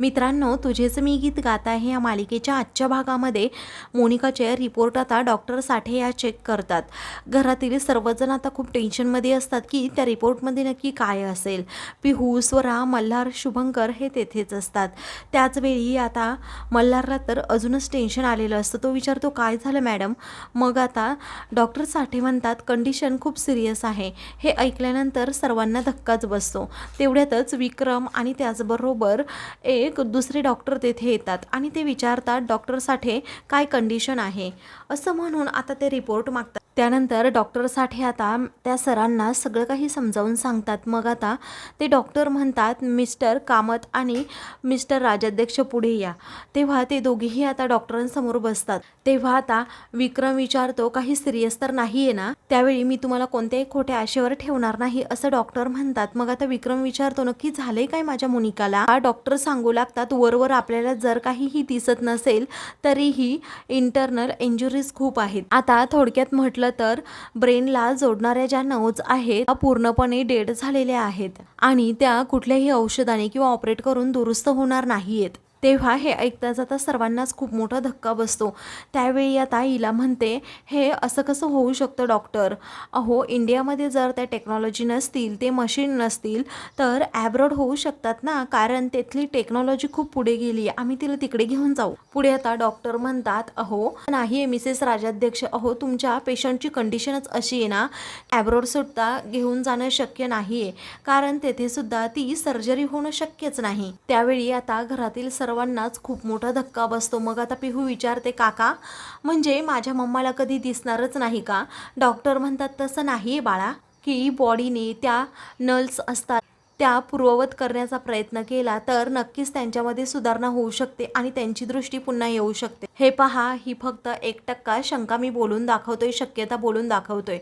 मित्रांनो तुझेच मी गीत गात आहे या मालिकेच्या आजच्या भागामध्ये मोनिकाचे रिपोर्ट आता डॉक्टर साठे या चेक करतात. घरातील सर्वजण आता खूप टेन्शनमध्ये असतात की त्या रिपोर्टमध्ये नक्की काय असेल? पिहू स्वरा मल्हार शुभंकर हे तेथेच असतात. त्याचवेळी आता मल्हारला तर अजूनच टेन्शन आलेलं असतं. तो विचारतो काय झालं मॅडम मग आता डॉक्टर साठे म्हणतात कंडिशन खूप सिरियस आहे. हे ऐकल्यानंतर सर्वांना धक्काच बसतो. तेवढ्यातच विक्रम आणि त्याचबरोबर एक दुसरे डॉक्टर तेथे येतात आणि ते विचारतात डॉक्टर साठे काय कंडिशन आहे? असं म्हणून आता ते रिपोर्ट मागतात. त्यानंतर डॉक्टर साठे आता त्या सरांना सगळं काही समजावून सांगतात. मग आता ते डॉक्टर म्हणतात मिस्टर कामत आणि मिस्टर राजाध्यक्ष पुढे या. तेव्हा ते दोघेही आता डॉक्टरांसमोर बसतात. तेव्हा आता विक्रम विचारतो काही सिरियस तर नाही आहे ना? त्यावेळी मी तुम्हाला कोणत्याही खोट्या आशेवर ठेवणार नाही असं डॉक्टर म्हणतात. मग आता विक्रम विचारतो नक्की झालंय काय माझ्या मुनिकाला? हा डॉक्टर सांगू लागतात. वरवर आपल्याला जर काहीही दिसत नसेल तरीही इंटरनल इंजुरीज खूप आहेत. आता थोडक्यात म्हटलं तर ब्रेनला जोडणाऱ्या ज्या नोज आहेत त्या पूर्णपणे डेड झालेल्या आहेत. आणि त्या कुठल्याही औषधाने किंवा ऑपरेट करून दुरुस्त होणार नाहीयेत. तेव्हा हे ऐकता जाता सर्वांनाच खूप मोठा धक्का बसतो. त्यावेळी आता ताईला म्हणते हे असं कसं होऊ शकतं डॉक्टर? अहो इंडियामध्ये जर त्या टेक्नॉलॉजी नसतील ते मशीन नसतील तर ॲब्रॉड होऊ शकतात ना? कारण तेथली टेक्नॉलॉजी खूप पुढे गेली आहे. आम्ही तिला तिकडे घेऊन जाऊ. पुढे आता डॉक्टर म्हणतात अहो नाही मिसेस राजाध्यक्ष. अहो तुमच्या पेशंटची कंडिशनच अशी आहे ना? ॲब्रॉड सुद्धा घेऊन जाणं शक्य नाही आहे कारण तेथे सुद्धा ती सर्जरी होणं शक्यच नाही. त्यावेळी आता घरातील सर्व सर्वांनाच खूप मोठा धक्का बसतो. मग आता पिहू विचारते काका म्हणजे माझ्या मम्माला कधी दिसणारच नाही का? डॉक्टर म्हणतात तसं नाही आहे बाळा की बॉडीने त्या नल्स असतात त्या पूर्ववत करण्याचा प्रयत्न केला तर नक्कीच त्यांच्यामध्ये सुधारणा होऊ शकते आणि त्यांची दृष्टी पुन्हा येऊ शकते. हे पहा ही फक्त एक टक्का शंका मी बोलून दाखवतोय शक्यता बोलून दाखवतोय.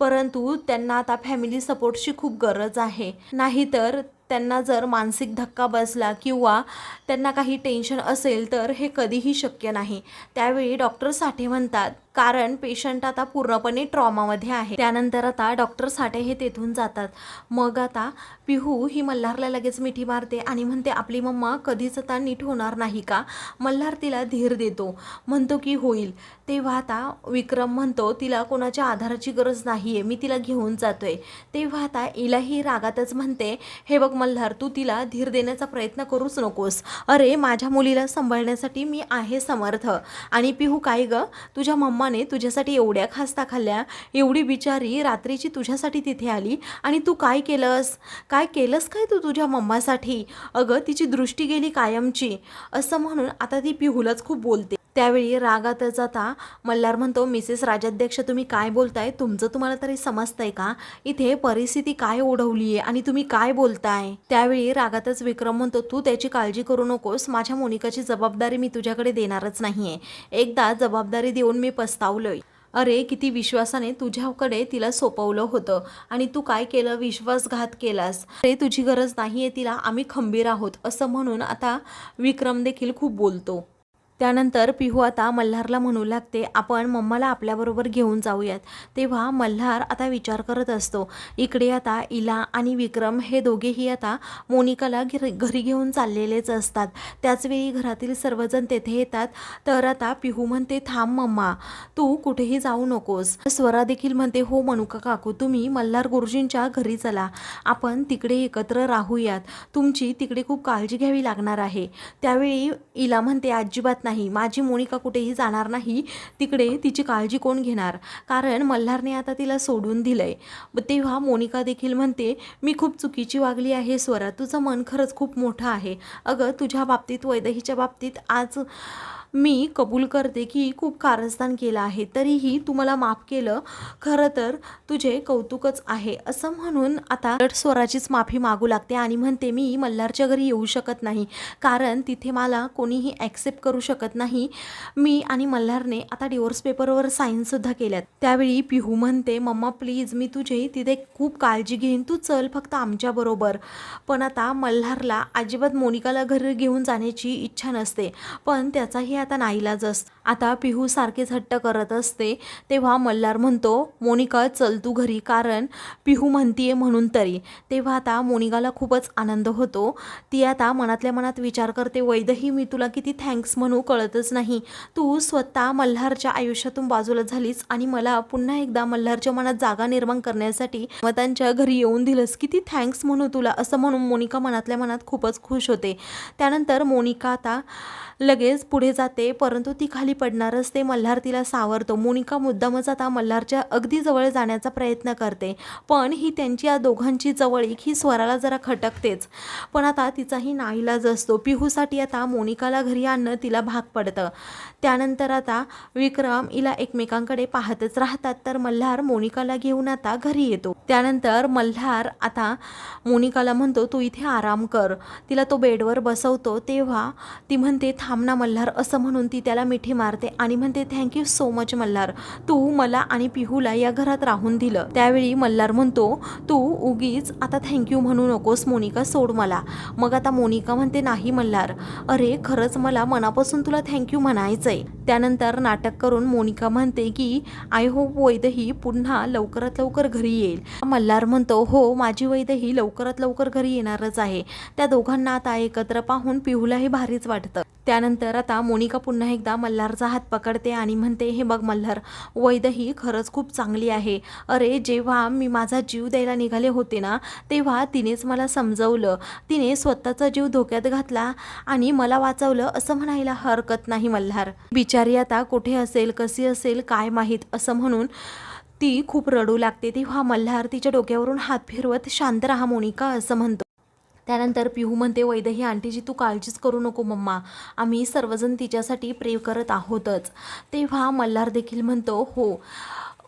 परंतु त्यांना आता फॅमिली सपोर्टची खूप गरज आहे. नाहीतर त्यांना जर मानसिक धक्का बसला किंवा त्यांना काही टेन्शन असेल तर हे कधीही शक्य नाही. त्यावेळी डॉक्टर साठे म्हणतात कारण पेशंट आता पूर्णपणे ट्रॉमामध्ये आहे. त्यानंतर आता डॉक्टर साठे हे तेथून जातात. मग आता पिहू ही मल्हारला लगेच मिठी मारते आणि म्हणते आपली मम्मा कधीच आता नीट होणार नाही का? मल्हार तिला धीर देतो. म्हणतो की होईल. तेव्हा आता विक्रम म्हणतो तिला कोणाच्या आधाराची गरज नाही आहे मी तिला घेऊन जातोय. तेव्हा आता इलाही रागातच म्हणते हे बघ मल्हार तू तिला धीर देण्याचा प्रयत्न करूच नकोस. अरे माझ्या मुलीला सांभाळण्यासाठी मी आहे समर्थ. आणि पिहू काय ग? तुझ्या मम्मा मम्माने तुझ्यासाठी एवढ्या खास्ता खाल्ल्या एवढी बिचारी रात्रीची तुझ्यासाठी तिथे आली. आणि तू काय केलंस? काय केलंस काय तू तुझ्या मम्मासाठी? अगं तिची दृष्टी गेली कायमची. असं म्हणून आता ती पिहूलाच खूप बोलते. त्यावेळी रागातच आता मल्हार म्हणतो मिसेस राजाध्यक्ष तुम्ही काय बोलताय? तुमचं तुम्हाला तरी समजतंय का? इथे परिस्थिती काय ओढवली आहे आणि तुम्ही काय बोलताय? त्यावेळी रागातच विक्रम म्हणतो तू त्याची काळजी करू नकोस. माझ्या मोनिकाची जबाबदारी मी तुझ्याकडे देणारच नाहीये. एकदा जबाबदारी देऊन मी पस्तावलोय. अरे किती विश्वासाने तुझ्याकडे तिला सोपवलं होतं आणि तू काय केलं? विश्वासघात केलास. अरे तुझी गरज नाही आहे तिला. आम्ही खंबीर आहोत. असं म्हणून आता विक्रम देखील खूप बोलतो. त्यानंतर पिहू आता मल्हारला म्हणू लागते आपण मम्माला आपल्याबरोबर घेऊन जाऊयात. तेव्हा मल्हार आता विचार करत असतो इकडे आता इला आणि विक्रम हे दोघेही आता मोनिकाला घरी घरी घेऊन चाललेलेच असतात. त्याचवेळी घरातील सर्वजण तेथे येतात. तर आता पिहू म्हणते थांब मम्मा तू कुठेही जाऊ नकोस. स्वरा देखील म्हणते हो मनुका काकू तुम्ही मल्हार गुरुजींच्या घरी चला. आपण तिकडे एकत्र राहूयात. तुमची तिकडे खूप काळजी घ्यावी लागणार आहे. त्यावेळी इला म्हणते अजिबात नाही. माझी मोनिका कुठेही जाणार नाही. तिकडे तिची काळजी कोण घेणार? कारण मल्हारने आता तिला सोडून दिलंय. आहे तेव्हा मोनिका देखील म्हणते मी खूप चुकीची वागली आहे स्वरा. तुझं मन खरंच खूप मोठं आहे. अगं तुझ्या बाबतीत वैदहीच्या बाबतीत आज मी कबूल करते की खूप कारस्थान केलं आहे. तरीही तू मला माफ केलं. खरं तर तुझे कौतुकच आहे. असं म्हणून आता स्वराचीच माफी मागू लागते आणि म्हणते मी मल्हारच्या घरी येऊ शकत नाही. कारण तिथे मला कोणीही ॲक्सेप्ट करू शकत नाही. मी आणि मल्हारने आता डिवोर्स पेपरवर साईनसुद्धा केल्यात. त्यावेळी पिहू म्हणते मम्मा प्लीज मी तुझे तिथे खूप काळजी घेईन. तू चल फक्त आमच्याबरोबर पण आता मल्हारला अजिबात मोनिकाला घरी घेऊन जाण्याची इच्छा नसते. पण त्याचाही आता नाईलाज असत आता पिहू सारखेच हट्ट करत असते तेव्हा मल्हार म्हणतो मोनिका चल तू घरी कारण पिहू म्हणतीये म्हणून तरी. तेव्हा आता मोनिकाला खूपच आनंद होतो. ती आता मनातल्या मनात विचार करते वैदही मी तुला किती थँक्स म्हणू कळतच नाही. तू स्वतः मल्हारच्या आयुष्यातून बाजूला झालीस आणि मला पुन्हा एकदा मल्हारच्या मनात जागा निर्माण करण्यासाठी मतांच्या घरी येऊन दिलंस. किती थँक्स म्हणू तुला असं म्हणून मोनिका मनातल्या मनात खूपच खुश होते. त्यानंतर मोनिका आता लगेच पुढे जाते परंतु ती खाली पडणारच. ते मल्हार तिला सावरतो. मोनिका मुद्दामच आता मल्हारच्या अगदी जवळ जाण्याचा प्रयत्न करते. पण ही त्यांची या दोघांची जवळीक ही स्वराला जरा खटकतेच. पण आता तिचाही नाईलाज असतो. पिहूसाठी आता मोनिकाला घरी आणणं तिला भाग पडतं. त्यानंतर आता विक्रम हिला एकमेकांकडे पाहतच राहतात. तर मल्हार मोनिकाला घेऊन आता घरी येतो. त्यानंतर मल्हार आता मोनिकाला म्हणतो तू इथे आराम कर. तिला तो बेडवर बसवतो. तेव्हा ती म्हणते थांब ना मल्हार असं म्हणून ती त्याला मिठी मारते आणि म्हणते thank you so much Malhar. तू मला आणि पिहूला या घरात राहून दिलं. त्यावेळी मल्हार म्हणतो तू उगीच आता थँक्यू म्हणू नकोस मोनिका सोड मला. मग आता मोनिका म्हणते नाही मल्हार. अरे खरंच मला मनापासून तुला थँक्यू म्हणायचंय. त्यानंतर नाटक करून मोनिका म्हणते की आय होप वैदही पुन्हा लवकरात लवकर घरी येईल. मल्हार म्हणतो हो माझी वैदही लवकरात लवकर घरी येणारच आहे. त्या दोघांना आता एकत्र पाहून पिहूलाही भारीच वाटतं. त्यानंतर आता मोनिका पुन्हा एकदा मल्हारचा हात पकडते आणि म्हणते हे बघ मल्हार वैदही खरंच खूप चांगली आहे. अरे जेव्हा मी माझा जीव द्यायला निघाले होते ना तेव्हा तिनेच मला समजवलं. तिने स्वतःचा जीव धोक्यात घातला आणि मला वाचवलं असं म्हणायला हरकत नाही मल्हार. बिचारी आता कुठे असेल कशी असेल काय माहीत असं म्हणून ती खूप रडू लागते. तेव्हा मल्हार तिच्या डोक्यावरून हात फिरवत शांत राहा मोनिका असं म्हणतो. त्यानंतर पिहू म्हणते वैदही आंटीजी तू काळजीच करू नको मम्मा. आम्ही सर्वजण तिच्यासाठी प्रे करत आहोतच. तेव्हा मल्हार देखील म्हणतो हो.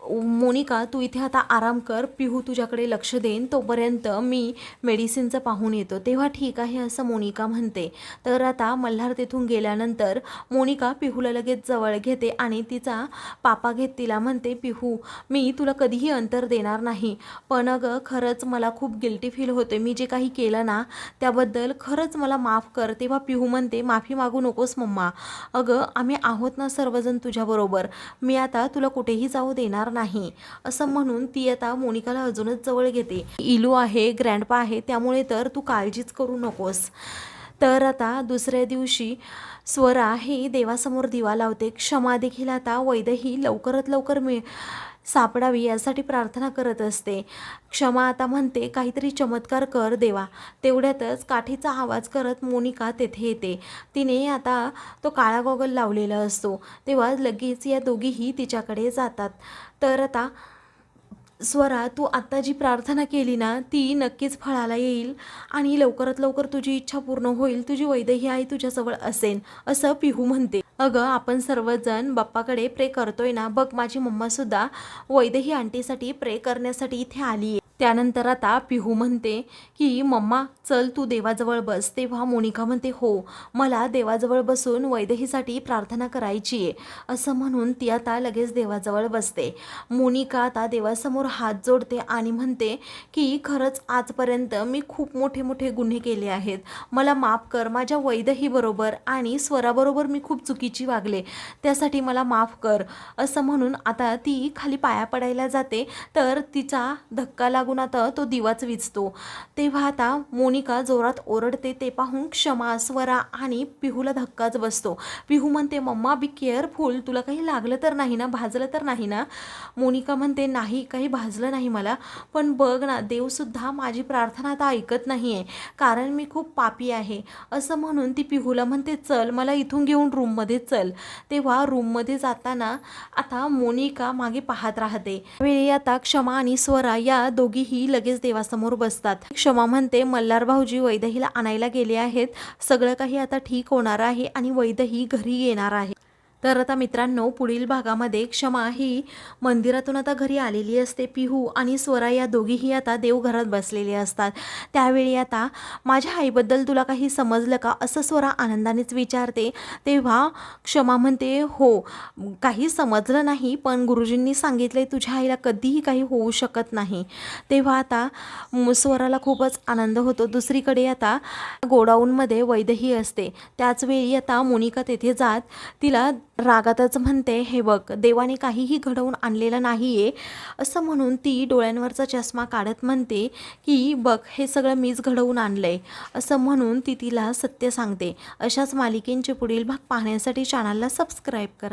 मोनिका तू इथे आता आराम कर पिहू तुझ्याकडे लक्ष देईन तोपर्यंत मी मेडिसिनचं पाहून येतो. तेव्हा ठीक आहे असं मोनिका म्हणते. तर आता मल्हार तिथून गेल्यानंतर मोनिका पिहूला लगेच जवळ घेते आणि तिचा पापा घेत तिला म्हणते पिहू मी तुला कधीही अंतर देणार नाही. पण अगं खरंच मला खूप गिल्टी फील होते. मी जे काही केलं ना त्याबद्दल खरंच मला माफ कर. तेव्हा पिहू म्हणते माफी मागू नकोस मम्मा. अगं आम्ही आहोत ना सर्वजण तुझ्याबरोबर. मी आता तुला कुठेही जाऊ देणार नाही नाही. असं म्हणून ती आता मोनिकाला अजूनच जवळ घेते. इलू आहे ग्रँडपा आहे त्यामुळे तर तू काळजीच करू नकोस. तर आता दुसऱ्या दिवशी स्वरा हे देवासमोर दिवा लावते. क्षमा देखील आता वैदही लवकरात लवकर मिळ सापडावी यासाठी प्रार्थना करत असते. क्षमा आता म्हणते काहीतरी चमत्कार कर देवा. तेवढ्यातच काठीचा आवाज करत मोनिका तेथे येते. तिने आता तो काळा गॉगल लावलेला असतो. तेव्हा लगेच या दोघीही तिच्याकडे जातात. तर आता स्वरा तू आत्ता जी प्रार्थना केली ना ती नक्कीच फळाला येईल आणि लवकरात लवकर तुझी इच्छा पूर्ण होईल तुझी वैदेही आई तुझ्याजवळ असेल असं पिहू म्हणते. अगं आपण सर्वजण बाप्पाकडे प्रे करतोय ना बघ माझी मम्मासुद्धा वैदेही आंटीसाठी प्रे करण्यासाठी इथे आली आहे त्यानंतर आता पिहू म्हणते की मम्मा चल तू देवाजवळ बस. तेव्हा मोनिका म्हणते हो मला देवाजवळ बसून वैदेहीसाठी प्रार्थना करायची आहे. असं म्हणून ती आता लगेच देवाजवळ बसते. मोनिका आता देवासमोर हात जोडते आणि म्हणते की खरंच आजपर्यंत मी खूप मोठे मोठे गुन्हे केले आहेत. मला माफ कर माझ्या वैदहीबरोबर आणि स्वराबरोबर मी खूप चुकीची वागले. त्यासाठी मला माफ कर. असं म्हणून आता ती खाली पाया पडायला जाते. तर तिचा धक्का लागून आता तो दिवाच विचतो तेव्हा आता मोनिका जोरात ओरडते ते पाहून क्षमा स्वरा आणि पिहूला धक्काच बसतो. पिहू म्हणते मम्मा बी केअरफुल तुला काही लागलं तर नाही ना? भाजलं तर नाही ना? मोनिका म्हणते नाही काही भाजलं नाही मला. पण बघ ना देवसुद्धा माझी प्रार्थना आता ऐकत नाही आहे कारण मी खूप पापी आहे. असं म्हणून ती पिहूला म्हणते चल मला इथून घेऊन रूममध्ये चल. तेव्हा रूममध्ये जाताना आता मोनिका मागे पाहत राहते. वेळी आता क्षमा आणि स्वरा या दोघीही लगेच देवासमोर बसतात. क्षमा म्हणते मल्हार भाऊजी वैदहीला आणायला गेले आहेत. सगळं काही आता ठीक होणार आहे आणि वैदही घरी येणार आहे. तर आता मित्रांनो पुढील भागामध्ये क्षमा ही मंदिरातून आता घरी आलेली असते. पिहू आणि स्वरा या दोघीही आता देवघरात बसलेले असतात. त्यावेळी आता माझ्या आईबद्दल तुला काही समजलं का? असं स्वरा आनंदानेच विचारते. तेव्हा क्षमा म्हणते हो काही समजलं नाही पण गुरुजींनी सांगितले तुझ्या आईला कधीही काही होऊ शकत नाही. तेव्हा आता स्वराला खूपच आनंद होतो. दुसरीकडे आता गोडाऊनमध्ये वैदही असते. त्याचवेळी आता मोनिका तेथे जात तिला रागातच म्हणते हे बघ देवाने काहीही घडवून आणलेलं नाही आहे असं म्हणून ती डोळ्यांवरचा चष्मा काढत म्हणते की बघ हे सगळं मीच घडवून आणलं आहे असं म्हणून ती तिला सत्य सांगते. अशाच मालिकेंचे पुढील भाग पाहण्यासाठी चॅनलला सबस्क्राईब करा.